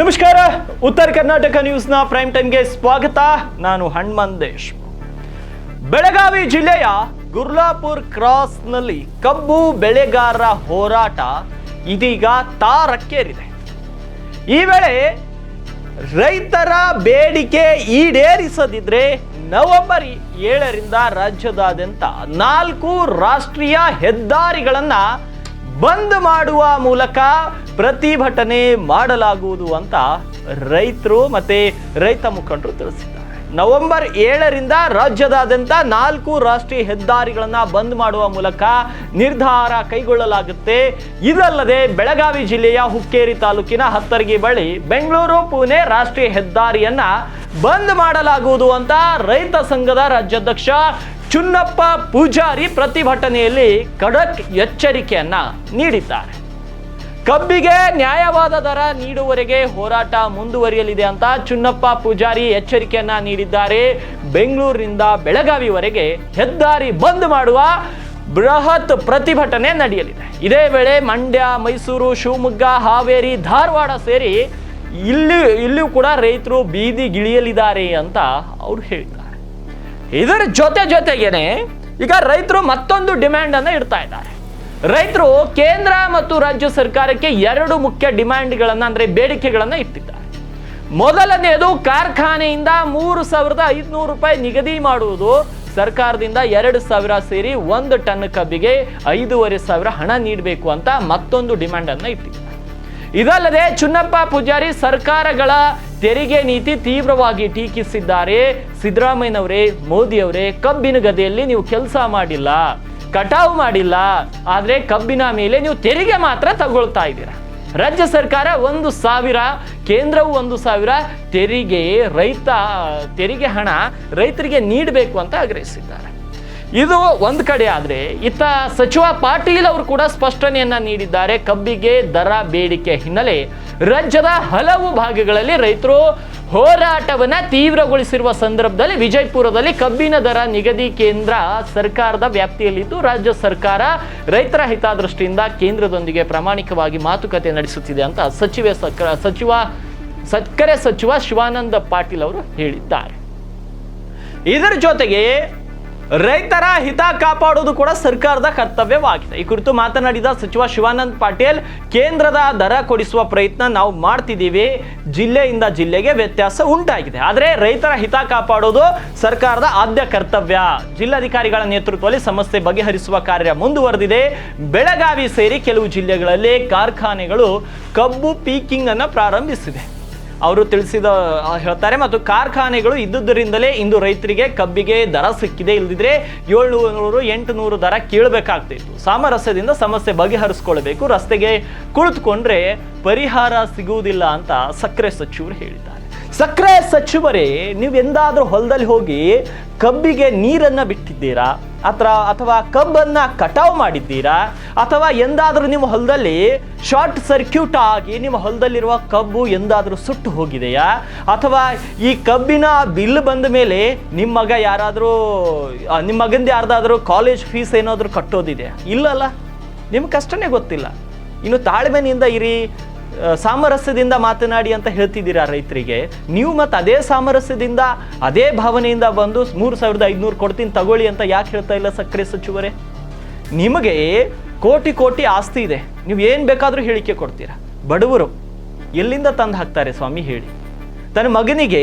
ನಮಸ್ಕಾರ. ಉತ್ತರ ಕರ್ನಾಟಕ ನ್ಯೂಸ್ನ ಪ್ರೈಮ್ ಟೈಮ್ಗೆ ಸ್ವಾಗತ. ನಾನು ದೇಶ್ ಬೆಳಗಾವಿ ಜಿಲ್ಲೆಯ ಗುರ್ಲಾಪುರ್ ಕ್ರಾಸ್ನಲ್ಲಿ ಕಬ್ಬು ಬೆಳೆಗಾರರ ಹೋರಾಟ ಇದೀಗ ತಾರಕ್ಕೇರಿದೆ. ಈ ವೇಳೆ ರೈತರ ಬೇಡಿಕೆ ಈಡೇರಿಸದಿದ್ರೆ ನವೆಂಬರ್ ಏಳರಿಂದ ರಾಜ್ಯದಾದ್ಯಂತ ನಾಲ್ಕು ರಾಷ್ಟ್ರೀಯ ಹೆದ್ದಾರಿಗಳನ್ನ ಬಂದ್ ಮಾಡುವ ಮೂಲಕ ಪ್ರತಿಭಟನೆ ಮಾಡಲಾಗುವುದು ಅಂತ ರೈತರು ಮತ್ತೆ ರೈತ ಮುಖಂಡರು ತಿಳಿಸಿದ್ದಾರೆ. ನವೆಂಬರ್ ಏಳರಿಂದ ರಾಜ್ಯದಾದ್ಯಂತ ನಾಲ್ಕು ರಾಷ್ಟ್ರೀಯ ಹೆದ್ದಾರಿಗಳನ್ನು ಬಂದ್ ಮಾಡುವ ಮೂಲಕ ನಿರ್ಧಾರ ಕೈಗೊಳ್ಳಲಾಗುತ್ತೆ. ಇದಲ್ಲದೆ ಬೆಳಗಾವಿ ಜಿಲ್ಲೆಯ ಹುಕ್ಕೇರಿ ತಾಲೂಕಿನ ಹತ್ತರ್ಗಿ ಬಳಿ ಬೆಂಗಳೂರು, ಪುಣೆ ರಾಷ್ಟ್ರೀಯ ಹೆದ್ದಾರಿಯನ್ನ ಬಂದ್ ಮಾಡಲಾಗುವುದು ಅಂತ ರೈತ ಸಂಘದ ರಾಜ್ಯಾಧ್ಯಕ್ಷ ಚುನ್ನಪ್ಪ ಪೂಜಾರಿ ಪ್ರತಿಭಟನೆಯಲ್ಲಿ ಖಡಕ್ ಎಚ್ಚರಿಕೆಯನ್ನ ನೀಡಿದ್ದಾರೆ. ಕಬ್ಬಿಗೆ ನ್ಯಾಯವಾದ ದರ ನೀಡುವವರೆಗೆ ಹೋರಾಟ ಮುಂದುವರಿಯಲಿದೆ ಅಂತ ಚುನ್ನಪ್ಪ ಪೂಜಾರಿ ಎಚ್ಚರಿಕೆಯನ್ನ ನೀಡಿದ್ದಾರೆ. ಬೆಂಗಳೂರಿನಿಂದ ಬೆಳಗಾವಿವರೆಗೆ ಹೆದ್ದಾರಿ ಬಂದ್ ಮಾಡುವ ಬೃಹತ್ ಪ್ರತಿಭಟನೆ ನಡೆಯಲಿದೆ. ಇದೇ ವೇಳೆ ಮಂಡ್ಯ, ಮೈಸೂರು, ಶಿವಮೊಗ್ಗ, ಹಾವೇರಿ, ಧಾರವಾಡ ಸೇರಿ ಇಲ್ಲಿ, ಇಲ್ಲಿಯೂ ಕೂಡ ರೈತರು ಬೀದಿಗಿಳಿಯಲಿದ್ದಾರೆ ಅಂತ ಅವರು ಹೇಳಿದ್ದಾರೆ. ಇದರ ಜೊತೆ ಜೊತೆಗೇನೆ ಈಗ ರೈತರು ಮತ್ತೊಂದು ಡಿಮ್ಯಾಂಡ್ ಅನ್ನ ಇಡ್ತಾ ಇದ್ದಾರೆ. ರೈತರು ಕೇಂದ್ರ ಮತ್ತು ರಾಜ್ಯ ಸರ್ಕಾರಕ್ಕೆ ಎರಡು ಮುಖ್ಯ ಡಿಮ್ಯಾಂಡ್ಗಳನ್ನ ಅಂದ್ರೆ ಬೇಡಿಕೆಗಳನ್ನ ಇಟ್ಟಿದ್ದಾರೆ. ಮೊದಲನೆಯದು ಕಾರ್ಖಾನೆಯಿಂದ ಮೂರು ಸಾವಿರದ ಐದುನೂರು ರೂಪಾಯಿ ನಿಗದಿ ಮಾಡುವುದು. ಸರ್ಕಾರದಿಂದ ಎರಡು ಸಾವಿರ ಸೇರಿ ಒಂದು ಟನ್ ಕಬ್ಬಿಗೆ ಐದೂವರೆ ಸಾವಿರ ಹಣ ನೀಡಬೇಕು ಅಂತ ಮತ್ತೊಂದು ಡಿಮ್ಯಾಂಡ್ ಅನ್ನ ಇಟ್ಟಿದ್ದಾರೆ. ಇದಲ್ಲದೆ ಚುನ್ನಪ್ಪ ಪೂಜಾರಿ ಸರ್ಕಾರಗಳ ತೆರಿಗೆ ನೀತಿ ತೀವ್ರವಾಗಿ ಟೀಕಿಸಿದ್ದಾರೆ. ಸಿದ್ದರಾಮಯ್ಯನವರೇ, ಮೋದಿಯವರೇ, ಕಬ್ಬಿನ ಗದೆಯಲ್ಲಿ ನೀವು ಕೆಲಸ ಮಾಡಿಲ್ಲ, ಕಟಾವು ಮಾಡಿಲ್ಲ, ಆದರೆ ಕಬ್ಬಿನ ಮೇಲೆ ನೀವು ತೆರಿಗೆ ಮಾತ್ರ ತಗೊಳ್ತಾ ಇದ್ದೀರಾ. ರಾಜ್ಯ ಸರ್ಕಾರ ಒಂದು ಸಾವಿರ, ಕೇಂದ್ರವು ಒಂದು ಸಾವಿರ ತೆರಿಗೆ ರೈತ, ತೆರಿಗೆ ಹಣ ರೈತರಿಗೆ ನೀಡಬೇಕು ಅಂತ ಆಗ್ರಹಿಸಿದ್ದಾರೆ. ಇದು ಒಂದು ಕಡೆ ಆದರೆ ಇತ್ತ ಸಚಿವ ಪಾಟೀಲ್ ಅವರು ಕೂಡ ಸ್ಪಷ್ಟನೆಯನ್ನು ನೀಡಿದ್ದಾರೆ. ಕಬ್ಬಿಗೆ ದರ ಬೇಡಿಕೆ ಹಿನ್ನೆಲೆ ರಾಜ್ಯದ ಹಲವು ಭಾಗಗಳಲ್ಲಿ ರೈತರು ಹೋರಾಟವನ್ನ ತೀವ್ರಗೊಳಿಸಿರುವ ಸಂದರ್ಭದಲ್ಲಿ ವಿಜಯಪುರದಲ್ಲಿ ಕಬ್ಬಿನ ದರ ನಿಗದಿ ಕೇಂದ್ರ ಸರ್ಕಾರದ ವ್ಯಾಪ್ತಿಯಲ್ಲಿದ್ದು, ರಾಜ್ಯ ಸರ್ಕಾರ ರೈತರ ಹಿತದೃಷ್ಟಿಯಿಂದ ಕೇಂದ್ರದೊಂದಿಗೆ ಪ್ರಾಮಾಣಿಕವಾಗಿ ಮಾತುಕತೆ ನಡೆಸುತ್ತಿದೆ ಅಂತ ಸಚಿವೆ ಸಚಿವ ಸಕ್ಕರೆ ಸಚಿವ ಶಿವಾನಂದ ಪಾಟೀಲ್ ಅವರು ಹೇಳಿದ್ದಾರೆ. ಇದರ ಜೊತೆಗೆ ರೈತರ ಹಿತ ಕಾಪಾಡುವುದು ಕೂಡ ಸರ್ಕಾರದ ಕರ್ತವ್ಯವಾಗಿದೆ. ಈ ಕುರಿತು ಮಾತನಾಡಿದ ಸಚಿವ ಶಿವಾನಂದ್ ಪಾಟೀಲ್, ಕೇಂದ್ರದ ದರ ಕೊಡಿಸುವ ಪ್ರಯತ್ನ ನಾವು ಮಾಡ್ತಿದ್ದೀವಿ. ಜಿಲ್ಲೆಯಿಂದ ಜಿಲ್ಲೆಗೆ ವ್ಯತ್ಯಾಸ ಉಂಟಾಗಿದೆ. ಆದರೆ ರೈತರ ಹಿತ ಕಾಪಾಡುವುದು ಸರ್ಕಾರದ ಆದ್ಯ ಕರ್ತವ್ಯ. ಜಿಲ್ಲಾಧಿಕಾರಿಗಳ ನೇತೃತ್ವದಲ್ಲಿ ಸಮಸ್ಯೆ ಬಗೆಹರಿಸುವ ಕಾರ್ಯ ಮುಂದುವರೆದಿದೆ. ಬೆಳಗಾವಿ ಸೇರಿ ಕೆಲವು ಜಿಲ್ಲೆಗಳಲ್ಲಿ ಕಾರ್ಖಾನೆಗಳು ಕಬ್ಬು ಪೀಕಿಂಗ್ ಅನ್ನು ಪ್ರಾರಂಭಿಸಿದೆ. ಅವರು ತಿಳಿಸಿದ ಹೇಳ್ತಾರೆ. ಮತ್ತು ಕಾರ್ಖಾನೆಗಳು ಇದ್ದುದರಿಂದಲೇ ಇಂದು ರೈತರಿಗೆ ಕಬ್ಬಿಗೆ ದರ ಸಿಕ್ಕಿದೆ. ಇಲ್ಲದಿದ್ರೆ ಏಳ್ನೂರು, ಎಂಟುನೂರು ದರ ಕೀಳಬೇಕಾಗ್ತಿತ್ತು. ಸಾಮರಸ್ಯದಿಂದ ಸಮಸ್ಯೆ ಬಗೆಹರಿಸ್ಕೊಳ್ಬೇಕು. ರಸ್ತೆಗೆ ಕುಳಿತುಕೊಂಡ್ರೆ ಪರಿಹಾರ ಸಿಗುವುದಿಲ್ಲ ಅಂತ ಸಕ್ಕರೆ ಸಚಿವರು ಹೇಳಿದ್ದಾರೆ. ಸಕ್ಕರೆ ಸಚಿವರೇ, ನೀವು ಎಂದಾದರೂ ಹೊಲದಲ್ಲಿ ಹೋಗಿ ಕಬ್ಬಿಗೆ ನೀರನ್ನು ಬಿಟ್ಟಿದ್ದೀರಾ? ಅಥವಾ ಅಥವಾ ಕಬ್ಬನ್ನ ಕಟಾವು ಮಾಡಿದ್ದೀರಾ? ಅಥವಾ ಎಂದಾದರೂ ನಿಮ್ಮ ಹೊಲದಲ್ಲಿ ಶಾರ್ಟ್ ಸರ್ಕ್ಯೂಟ್ ಆಗಿ ನಿಮ್ಮ ಹೊಲದಲ್ಲಿರುವ ಕಬ್ಬು ಎಂದಾದರೂ ಸುಟ್ಟು ಹೋಗಿದೆಯಾ? ಅಥವಾ ಈ ಕಬ್ಬಿನ ಬಿಲ್ ಬಂದ ಮೇಲೆ ನಿಮ್ಮ ಮಗ ಯಾರಾದರೂ ನಿಮ್ಮ ಮಗಂದು ಯಾರ್ದಾದರೂ ಕಾಲೇಜ್ ಫೀಸ್ ಏನಾದರೂ ಕಟ್ಟೋದಿದೆಯಾ? ಇಲ್ಲಲ್ಲ. ನಿಮ್ಮ ಕಷ್ಟನೇ ಗೊತ್ತಿಲ್ಲ. ಇನ್ನು ತಾಳ್ಮೆನಿಂದ ಇರಿ. ಸಾಮರಸ್ಯದಿಂದ ಮಾತನಾಡಿ ಅಂತ ಹೇಳ್ತಿದ್ದೀರಾ ರೈತರಿಗೆ? ನೀವು ಮತ್ತೆ ಅದೇ ಸಾಮರಸ್ಯದಿಂದ, ಅದೇ ಭಾವನೆಯಿಂದ ಬಂದು ಮೂರು ಸಾವಿರದ ಐದುನೂರು ಕೊಡ್ತೀನಿ, ತಗೊಳ್ಳಿ ಅಂತ ಯಾಕೆ ಹೇಳ್ತಾ ಇಲ್ಲ ಸಕ್ಕರೆ ಸಚಿವರೇ? ನಿಮಗೆ ಕೋಟಿ ಕೋಟಿ ಆಸ್ತಿ ಇದೆ. ನೀವು ಏನು ಬೇಕಾದರೂ ಹೇಳಿಕೆ ಕೊಡ್ತೀರಾ. ಬಡವರು ಎಲ್ಲಿಂದ ತಂದು ಹಾಕ್ತಾರೆ ಸ್ವಾಮಿ ಹೇಳಿ. ತನ್ನ ಮಗನಿಗೆ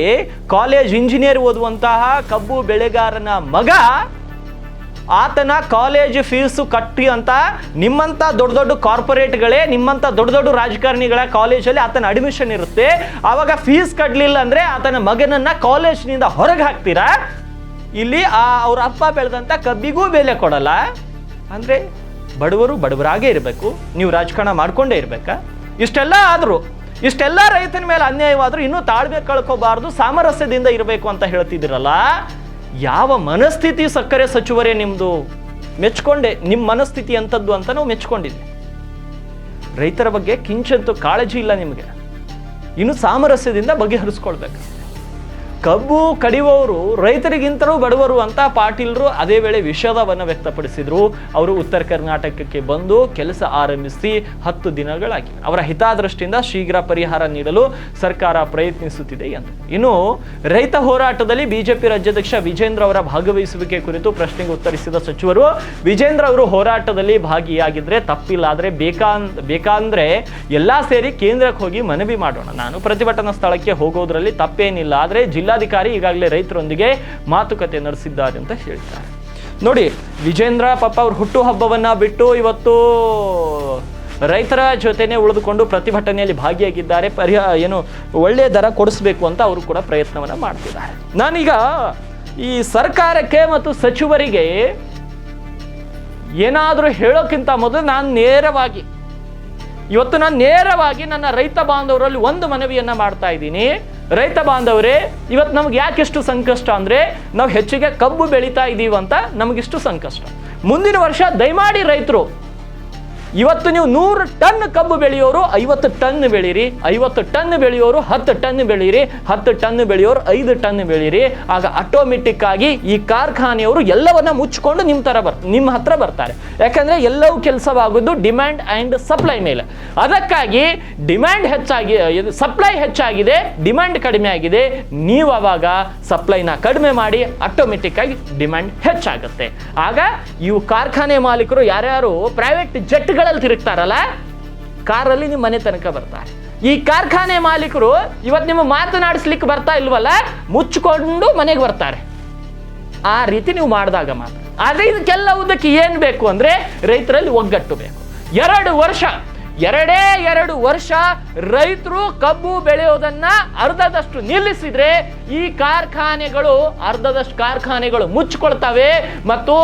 ಕಾಲೇಜ್ ಇಂಜಿನಿಯರ್ ಓದುವಂತಹ ಕಬ್ಬು ಬೆಳೆಗಾರನ ಮಗ ಆತನ ಕಾಲೇಜ್ ಫೀಸು ಕಟ್ಟಿ ಅಂತ ನಿಮ್ಮಂಥ ದೊಡ್ಡ ದೊಡ್ಡ ಕಾರ್ಪೊರೇಟ್ಗಳೇ ನಿಮ್ಮಂಥ ದೊಡ್ಡ ದೊಡ್ಡ ರಾಜಕಾರಣಿಗಳ ಕಾಲೇಜಲ್ಲಿ ಆತನ ಅಡ್ಮಿಷನ್ ಇರುತ್ತೆ. ಆವಾಗ ಫೀಸ್ ಕಟ್ಟಲಿಲ್ಲ ಅಂದರೆ ಆತನ ಮಗನನ್ನ ಕಾಲೇಜ್ನಿಂದ ಹೊರಗೆ ಹಾಕ್ತೀರಾ? ಇಲ್ಲಿ ಆ ಅವ್ರ ಅಪ್ಪ ಬೆಳೆದಂಥ ಕಬ್ಬಿಗೂ ಬೆಲೆ ಕೊಡಲ್ಲ. ಅಂದರೆ ಬಡವರು ಬಡವರಾಗೇ ಇರಬೇಕು, ನೀವು ರಾಜಕಾರಣ ಮಾಡ್ಕೊಂಡೇ ಇರಬೇಕಾ? ಇಷ್ಟೆಲ್ಲ ಆದರೂ, ಇಷ್ಟೆಲ್ಲ ರೈತನ ಮೇಲೆ ಅನ್ಯಾಯವಾದರೂ ಇನ್ನೂ ತಾಳ್ಮೆ ಕಳ್ಕೋಬಾರ್ದು, ಸಾಮರಸ್ಯದಿಂದ ಇರಬೇಕು ಅಂತ ಹೇಳ್ತಿದ್ದೀರಲ್ಲ? ಯಾವ ಮನಸ್ಥಿತಿ ಸಕ್ಕರೆ ಸಚಿವರೇ ನಿಮ್ಮದು ಮೆಚ್ಕೊಂಡೆ ನಿಮ್ಮ ಮನಸ್ಥಿತಿ ಅಂಥದ್ದು ಅಂತ ನಾವು ಮೆಚ್ಕೊಂಡಿದ್ವಿ. ರೈತರ ಬಗ್ಗೆ ಕಿಂಚಂತೂ ಕಾಳಜಿ ಇಲ್ಲ ನಿಮಗೆ. ಇನ್ನು ಸಾಮರಸ್ಯದಿಂದ ಬಗೆಹರಿಸ್ಕೊಳ್ಬೇಕು. ಕಬ್ಬು ಕಡಿಯುವವರು ರೈತರಿಗಿಂತಲೂ ಬಡವರು ಅಂತ ಪಾಟೀಲ್ರು ಅದೇ ವೇಳೆ ವಿಷಾದವನ್ನು ವ್ಯಕ್ತಪಡಿಸಿದರು. ಅವರು ಉತ್ತರ ಕರ್ನಾಟಕಕ್ಕೆ ಬಂದು ಕೆಲಸ ಆರಂಭಿಸಿ ಹತ್ತು ದಿನಗಳಾಗಿ. ಅವರ ಹಿತಾದೃಷ್ಟಿಯಿಂದ ಶೀಘ್ರ ಪರಿಹಾರ ನೀಡಲು ಸರ್ಕಾರ ಪ್ರಯತ್ನಿಸುತ್ತಿದೆ ಎಂದು ಇನ್ನು, ರೈತ ಹೋರಾಟದಲ್ಲಿ ಬಿಜೆಪಿ ರಾಜ್ಯಾಧ್ಯಕ್ಷ ವಿಜೇಂದ್ರ ಅವರ ಭಾಗವಹಿಸುವಿಕೆ ಕುರಿತು ಪ್ರಶ್ನೆಗೆ ಉತ್ತರಿಸಿದ ಸಚಿವರು, ವಿಜೇಂದ್ರ ಅವರು ಹೋರಾಟದಲ್ಲಿ ಭಾಗಿಯಾಗಿದ್ರೆ ತಪ್ಪಿಲ್ಲ, ಆದರೆ ಬೇಕಾನ್ ಬೇಕಂದ್ರೆ ಎಲ್ಲಾ ಸೇರಿ ಕೇಂದ್ರಕ್ಕೆ ಹೋಗಿ ಮನವಿ ಮಾಡೋಣ. ನಾನು ಪ್ರತಿಭಟನಾ ಸ್ಥಳಕ್ಕೆ ಹೋಗೋದ್ರಲ್ಲಿ ತಪ್ಪೇನಿಲ್ಲ, ಆದರೆ ಜಿಲ್ಲಾಧಿಕಾರಿ ಈಗಾಗಲೇ ರೈತರೊಂದಿಗೆ ಮಾತುಕತೆ ನಡೆಸಿದ್ದಾರೆ ಅಂತ ಹೇಳ್ತಾರೆ. ನೋಡಿ, ವಿಜೇಂದ್ರ ಪಾಪ ಅವ್ರ ಹುಟ್ಟುಹಬ್ಬವನ್ನ ಬಿಟ್ಟು ಇವತ್ತು ರೈತರ ಜೊತೆನೆ ಉಳಿದುಕೊಂಡು ಪ್ರತಿಭಟನೆಯಲ್ಲಿ ಭಾಗಿಯಾಗಿದ್ದಾರೆ. ಪರಿಹಾರ ಏನು ಒಳ್ಳೆಯ ದರ ಕೊಡಿಸ್ಬೇಕು ಅಂತ ಅವರು ಕೂಡ ಪ್ರಯತ್ನವನ್ನ ಮಾಡ್ತಿದ್ದಾರೆ. ನಾನೀಗ ಈ ಸರ್ಕಾರಕ್ಕೆ ಮತ್ತು ಸಚಿವರಿಗೆ ಏನಾದರೂ ಹೇಳೋಕ್ಕಿಂತ ಮೊದಲು ನಾನು ನೇರವಾಗಿ, ಇವತ್ತು ನಾನು ನೇರವಾಗಿ ನನ್ನ ರೈತ ಬಾಂಧವರಲ್ಲಿ ಒಂದು ಮನವಿಯನ್ನ ಮಾಡ್ತಾ ಇದ್ದೀನಿ. ರೈತ ಬಾಂಧವರೇ ಇವತ್ತು ನಮ್ಗೆ ಯಾಕೆಷ್ಟು ಸಂಕಷ್ಟ ಅಂದ್ರೆ, ನಾವು ಹೆಚ್ಚಿಗೆ ಕಬ್ಬು ಬೆಳೀತಾ ಇದ್ದೀವಂತ ನಮಗಿಷ್ಟು ಸಂಕಷ್ಟ. ಮುಂದಿನ ವರ್ಷ ದಯಮಾಡಿ ರೈತರು ಇವತ್ತು ನೀವು ನೂರು ಟನ್ ಕಬ್ಬು ಬೆಳೆಯೋರು ಐವತ್ತು ಟನ್ ಬೆಳೀರಿ. ಐವತ್ತು ಟನ್ ಬೆಳೆಯೋರು ಹತ್ತು ಟನ್ ಬೆಳೀರಿ. ಹತ್ತು ಟನ್ ಬೆಳೆಯೋರು ಐದು ಟನ್ ಬೆಳೀರಿ. ಆಗ ಆಟೋಮೆಟಿಕ್ ಆಗಿ ಈ ಕಾರ್ಖಾನೆಯವರು ಎಲ್ಲವನ್ನ ಮುಚ್ಕೊಂಡು ನಿಮ್ಮ ತರ ಬರ್ ನಿಮ್ಮ ಹತ್ರ ಬರ್ತಾರೆ. ಯಾಕಂದ್ರೆ ಎಲ್ಲವೂ ಕೆಲಸವಾಗುವುದು ಡಿಮ್ಯಾಂಡ್ ಆ್ಯಂಡ್ ಸಪ್ಲೈ ಮೇಲೆ. ಅದಕ್ಕಾಗಿ ಡಿಮ್ಯಾಂಡ್ ಹೆಚ್ಚಾಗಿ ಸಪ್ಲೈ ಹೆಚ್ಚಾಗಿದೆ ಡಿಮ್ಯಾಂಡ್ ಕಡಿಮೆ ಆಗಿದೆ. ನೀವು ಅವಾಗ ಸಪ್ಲೈನ ಕಡಿಮೆ ಮಾಡಿ ಆಟೋಮೆಟಿಕ್ ಆಗಿ ಡಿಮ್ಯಾಂಡ್ ಹೆಚ್ಚಾಗುತ್ತೆ. ಆಗ ಇವು ಕಾರ್ಖಾನೆ ಮಾಲೀಕರು ಯಾರ್ಯಾರು ಪ್ರೈವೇಟ್ ಜೆಟ್ಗಳಲ್ಲಿ ತಿರುಗ್ತಾರಲ್ಲ? ಕಾರಲ್ಲಿ ನಿಮ್ಮ ಮನೆ ತನಕ ಬರ್ತಾರೆ. ಈ ಕಾರ್ಖಾನೆ ಮಾಲೀಕರು ಇವತ್ತು ನಿಮ್ಮ ಮಾತನಾಡಿಸ್ಲಿಕ್ಕೆ ಬರ್ತಾ ಇಲ್ವಲ್ಲ? ಮುಚ್ಚಿಕೊಂಡು ಮನೆಗೆ ಬರ್ತಾರೆ. ಆ ರೀತಿ ನೀವು ಮಾಡಿದಾಗ ಮಾತ್ರ. ಆದರೆ ಇದಕ್ಕೆಲ್ಲವುದಕ್ಕೆ ಏನು ಬೇಕು ಅಂದರೆ ರೈತರಲ್ಲಿ ಒಗ್ಗಟ್ಟು ಬೇಕು. ಎರಡು ವರ್ಷ ಎರಡೇ ಎರಡು ವರ್ಷ ರೈತರು ಕಬ್ಬು ಬೆಳೆಯೋದನ್ನ ಅರ್ಧದಷ್ಟು ನಿಲ್ಲಿಸಿದ್ರೆ ಈ ಕಾರ್ಖಾನೆಗಳು, ಅರ್ಧದಷ್ಟು ಕಾರ್ಖಾನೆಗಳು ಮುಚ್ಚಿಕೊಳ್ತವೆ ಮತ್ತು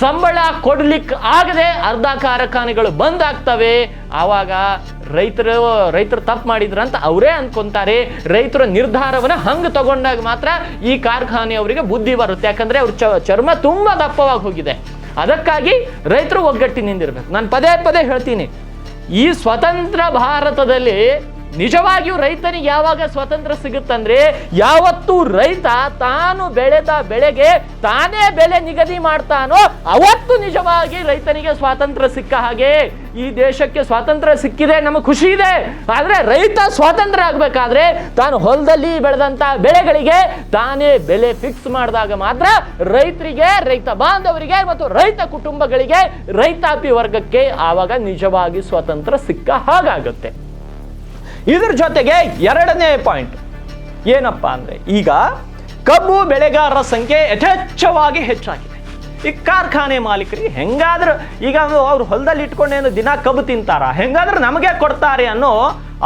ಸಂಬಳ ಕೊಡ್ಲಿಕ್ಕೆ ಆಗದೆ ಅರ್ಧ ಕಾರ್ಖಾನೆಗಳು ಬಂದ್ ಆಗ್ತವೆ. ಆವಾಗ ರೈತರು ರೈತರು ತಪ್ಪು ಮಾಡಿದ್ರ ಅಂತ ಅವರೇ ಅನ್ಕೊಂತಾರೆ. ರೈತರ ನಿರ್ಧಾರವನ್ನ ಹಂಗೆ ತಗೊಂಡಾಗ ಮಾತ್ರ ಈ ಕಾರ್ಖಾನೆ ಅವರಿಗೆ ಬುದ್ಧಿ ಬರುತ್ತೆ. ಯಾಕಂದ್ರೆ ಅವ್ರ ಚರ್ಮ ತುಂಬಾ ದಪ್ಪವಾಗಿ ಹೋಗಿದೆ. ಅದಕ್ಕಾಗಿ ರೈತರು ಒಗ್ಗಟ್ಟಿನಿಂದಿರ್ಬೇಕು. ನಾನು ಪದೇ ಪದೇ ಹೇಳ್ತೀನಿ. ಈ ಸ್ವತಂತ್ರ ಭಾರತದಲ್ಲಿ ನಿಜವಾಗಿಯೂ ರೈತನಿಗೆ ಯಾವಾಗ ಸ್ವಾತಂತ್ರ್ಯ ಸಿಗುತ್ತಂದ್ರೆ ಯಾವತ್ತು ರೈತ ತಾನು ಬೆಳೆದ ಬೆಳೆಗೆ ತಾನೇ ಬೆಲೆ ನಿಗದಿ ಮಾಡ್ತಾನೋ ಅವತ್ತು ನಿಜವಾಗಿ ರೈತನಿಗೆ ಸ್ವಾತಂತ್ರ್ಯ ಸಿಕ್ಕ ಹಾಗೆ ಈ ದೇಶಕ್ಕೆ ಸ್ವಾತಂತ್ರ್ಯ ಸಿಕ್ಕಿದೆ, ನಮಗೆ ಖುಷಿ ಇದೆ. ಆದರೆ ರೈತ ಸ್ವಾತಂತ್ರ್ಯ ಆಗ್ಬೇಕಾದ್ರೆ ತಾನು ಹೊಲದಲ್ಲಿ ಬೆಳೆದಂತ ಬೆಳೆಗಳಿಗೆ ತಾನೇ ಬೆಲೆ ಫಿಕ್ಸ್ ಮಾಡಿದಾಗ ಮಾತ್ರ ರೈತರಿಗೆ, ರೈತ ಬಾಂಧವರಿಗೆ ಮತ್ತು ರೈತ ಕುಟುಂಬಗಳಿಗೆ ರೈತಾಪಿ ವರ್ಗಕ್ಕೆ ಆವಾಗ ನಿಜವಾಗಿ ಸ್ವಾತಂತ್ರ್ಯ ಸಿಕ್ಕ ಹಾಗಾಗುತ್ತೆ. ಇದ್ರ ಜೊತೆಗೆ ಎರಡನೇ ಪಾಯಿಂಟ್ ಏನಪ್ಪ ಅಂದ್ರೆ, ಈಗ ಕಬ್ಬು ಬೆಳೆಗಾರರ ಸಂಖ್ಯೆ ಯಥೇಚ್ಛವಾಗಿ ಹೆಚ್ಚಾಗಿದೆ. ಈ ಕಾರ್ಖಾನೆ ಮಾಲೀಕರಿಗೆ ಹೆಂಗಾದ್ರೂ, ಈಗ ಅವ್ರು ಹೊಲದಲ್ಲಿ ಇಟ್ಕೊಂಡೇನು ದಿನ ಕಬ್ಬು ತಿಂತಾರ? ಹೆಂಗಾದ್ರೂ ನಮಗೆ ಕೊಡ್ತಾರೆ ಅನ್ನೋ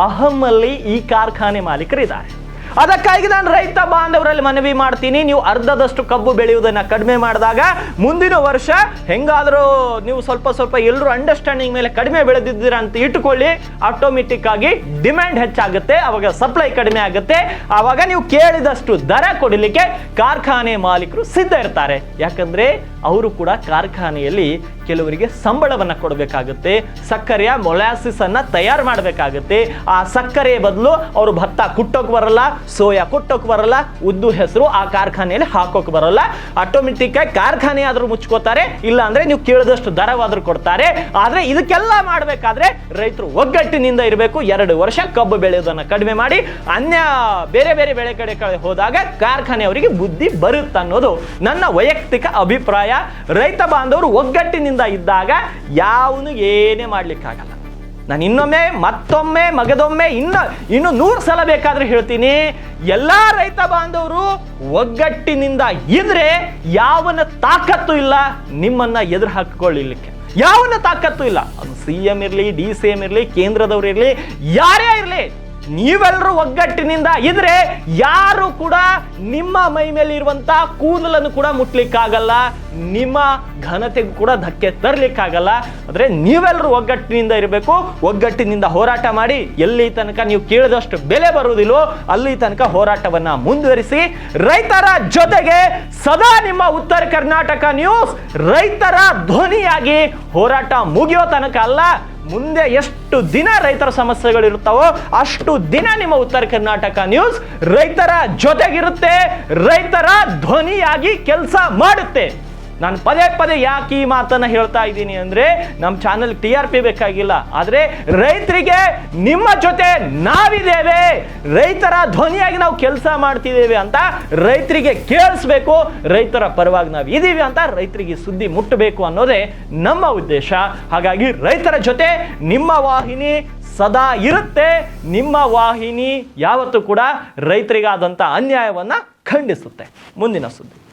ಅಹಮ್ಮಲ್ಲಿ ಈ ಕಾರ್ಖಾನೆ ಮಾಲೀಕರಿದ್ದಾರೆ. ಅದಕ್ಕಾಗಿ ನಾನು ರೈತ ಬಾಂಧವರಲ್ಲಿ ಮನವಿ ಮಾಡ್ತೀನಿ. ನೀವು ಅರ್ಧದಷ್ಟು ಕಬ್ಬು ಬೆಳೆಯುವುದನ್ನು ಕಡಿಮೆ ಮಾಡಿದಾಗ ಮುಂದಿನ ವರ್ಷ ಹೆಂಗಾದರೂ ನೀವು ಸ್ವಲ್ಪ ಸ್ವಲ್ಪ ಎಲ್ಲರೂ ಅಂಡರ್ಸ್ಟ್ಯಾಂಡಿಂಗ್ ಮೇಲೆ ಕಡಿಮೆ ಬೆಳೆದಿದ್ದೀರಾ ಅಂತ ಇಟ್ಟುಕೊಳ್ಳಿ. ಆಟೋಮೆಟಿಕ್ ಆಗಿ ಡಿಮ್ಯಾಂಡ್ ಹೆಚ್ಚಾಗುತ್ತೆ, ಅವಾಗ ಸಪ್ಲೈ ಕಡಿಮೆ ಆಗುತ್ತೆ. ಆವಾಗ ನೀವು ಕೇಳಿದಷ್ಟು ದರ ಕೊಡಲಿಕ್ಕೆ ಕಾರ್ಖಾನೆ ಮಾಲೀಕರು ಸಿದ್ಧ ಇರ್ತಾರೆ. ಯಾಕಂದ್ರೆ ಅವರು ಕೂಡ ಕಾರ್ಖಾನೆಯಲ್ಲಿ ಕೆಲವರಿಗೆ ಸಂಬಳವನ್ನ ಕೊಡಬೇಕಾಗುತ್ತೆ. ಸಕ್ಕರೆಯ ಮೊಲಾಸಿಸ್ ಅನ್ನ ತಯಾರು ಮಾಡಬೇಕಾಗುತ್ತೆ. ಆ ಸಕ್ಕರೆ ಬದಲು ಅವರು ಭತ್ತ ಕುಟ್ಟೋಕ್ ಬರಲ್ಲ, ಸೋಯಾ ಕುಟ್ಟೋಕ್ ಬರಲ್ಲ, ಉದ್ದು ಹೆಸರು ಆ ಕಾರ್ಖಾನೆಯಲ್ಲಿ ಹಾಕೋಕ್ ಬರಲ್ಲ. ಆಟೋಮೆಟಿಕ್ ಆಗಿ ಕಾರ್ಖಾನೆ ಆದ್ರೂ ಮುಚ್ಕೋತಾರೆ ಇಲ್ಲ ಅಂದ್ರೆ ನೀವು ಕೇಳಿದಷ್ಟು ದರವಾದ್ರೂ ಕೊಡ್ತಾರೆ. ಆದ್ರೆ ಇದಕ್ಕೆಲ್ಲ ಮಾಡಬೇಕಾದ್ರೆ ರೈತರು ಒಗ್ಗಟ್ಟಿನಿಂದ ಇರಬೇಕು. ಎರಡು ವರ್ಷ ಕಬ್ಬು ಬೆಳೆಯೋದನ್ನ ಕಡಿಮೆ ಮಾಡಿ, ಅನ್ಯ ಬೇರೆ ಬೇರೆ ಬೆಳೆ ಕಡೆ ಕಡೆ ಹೋದಾಗ ಕಾರ್ಖಾನೆಯವರಿಗೆ ಬುದ್ಧಿ ಬರುತ್ತೆ ಅನ್ನೋದು ನನ್ನ ವೈಯಕ್ತಿಕ ಅಭಿಪ್ರಾಯ. ರೈತ ಬಾಂಧವರು ಒಗ್ಗಟ್ಟಿನಿಂದ ಇದ್ದಾಗ ಯಾವನು ಏನೇ ಮಾಡ್ಲಿಕ್ಕಾಗಲ್ಲ ನಾನು ಇನ್ನೊಮ್ಮೆ, ಮತ್ತೊಮ್ಮೆ, ಮಗದೊಮ್ಮೆ, ಇನ್ನು ಇನ್ನು ನೂರು ಸಲ ಬೇಕಾದ್ರೆ ಹೇಳ್ತೀನಿ. ಎಲ್ಲ ರೈತ ಬಾಂಧವರು ಒಗ್ಗಟ್ಟಿನಿಂದ ಇದ್ರೆ ಯಾವನ ತಾಕತ್ತು ಇಲ್ಲ ನಿಮ್ಮನ್ನ ಎದುರು ಹಾಕಿಕೊಳ್ಳಲಿಕ್ಕೆ ಯಾವನ ತಾಕತ್ತು ಇಲ್ಲ. ಅದು ಸಿ ಎಂ ಇರಲಿ, ಡಿ ಸಿ ಎಂ ಇರಲಿ, ಕೇಂದ್ರದವ್ರು ಇರಲಿ, ಯಾರೇ ಇರಲಿ. ನೀವೆಲ್ಲರೂ ಒಗ್ಗಟ್ಟಿನಿಂದ ಇದ್ರೆ ಯಾರು ಕೂಡ ನಿಮ್ಮ ಮೈ ಮೇಲೆ ಇರುವಂತ ಕೂದಲನ್ನು ಕೂಡ ಮುಟ್ಲಿಕ್ಕಾಗಲ್ಲ, ನಿಮ್ಮ ಘನತೆಗೂ ಕೂಡ ಧಕ್ಕೆ ತರ್ಲಿಕ್ಕಾಗಲ್ಲ. ಆದ್ರೆ ನೀವೆಲ್ಲರೂ ಒಗ್ಗಟ್ಟಿನಿಂದ ಇರಬೇಕು, ಒಗ್ಗಟ್ಟಿನಿಂದ ಹೋರಾಟ ಮಾಡಿ. ಎಲ್ಲಿ ತನಕ ನೀವು ಕೇಳಿದಷ್ಟು ಬೆಲೆ ಬರುವುದಿಲ್ಲೋ ಅಲ್ಲಿ ತನಕ ಹೋರಾಟವನ್ನ ಮುಂದುವರಿಸಿ. ರೈತರ ಜೊತೆಗೆ ಸದಾ ನಿಮ್ಮ ಉತ್ತರ ಕರ್ನಾಟಕ ನ್ಯೂಸ್ ರೈತರ ಧ್ವನಿಯಾಗಿ ಹೋರಾಟ ಮುಗಿಯೋ ತನಕ ಅಲ್ಲ ಮುಂದೆ ಎಷ್ಟು ದಿನ ರೈತರ ಸಮಸ್ಯೆಗಳು ಇರ್ತಾವೋ ಅಷ್ಟು ದಿನ ನಿಮ್ಮ ಉತ್ತರ ಕರ್ನಾಟಕ ನ್ಯೂಸ್ ರೈತರ ಜೊತೆಗಿರುತ್ತೆ, ರೈತರ ಧ್ವನಿಯಾಗಿ ಕೆಲಸ ಮಾಡುತ್ತೆ. ನಾನು ಪದೇ ಪದೇ ಯಾಕೆ ಈ ಮಾತನ್ನ ಹೇಳ್ತಾ ಇದ್ದೀನಿ ಅಂದ್ರೆ ನಮ್ಮ ಚಾನಲ್ ಟಿ ಆರ್ ಪಿ ಬೇಕಾಗಿಲ್ಲ. ಆದರೆ ರೈತರಿಗೆ ನಿಮ್ಮ ಜೊತೆ ನಾವಿದ್ದೇವೆ. ರೈತರ ಧ್ವನಿಯಾಗಿ ನಾವು ಕೆಲಸ ಮಾಡ್ತಿದ್ದೇವೆ ಅಂತ ರೈತರಿಗೆ ಕೇಳಿಸ್ಬೇಕು. ರೈತರ ಪರವಾಗಿ ನಾವು ಇದ್ದೀವಿ ಅಂತ ರೈತರಿಗೆ ಸುದ್ದಿ ಮುಟ್ಟಬೇಕು ಅನ್ನೋದೇ ನಮ್ಮ ಉದ್ದೇಶ. ಹಾಗಾಗಿ ರೈತರ ಜೊತೆ ನಿಮ್ಮ ವಾಹಿನಿ ಸದಾ ಇರುತ್ತೆ. ನಿಮ್ಮ ವಾಹಿನಿ ಯಾವತ್ತೂ ಕೂಡ ರೈತರಿಗಾದಂಥ ಅನ್ಯಾಯವನ್ನು ಖಂಡಿಸುತ್ತೆ. ಮುಂದಿನ ಸುದ್ದಿ.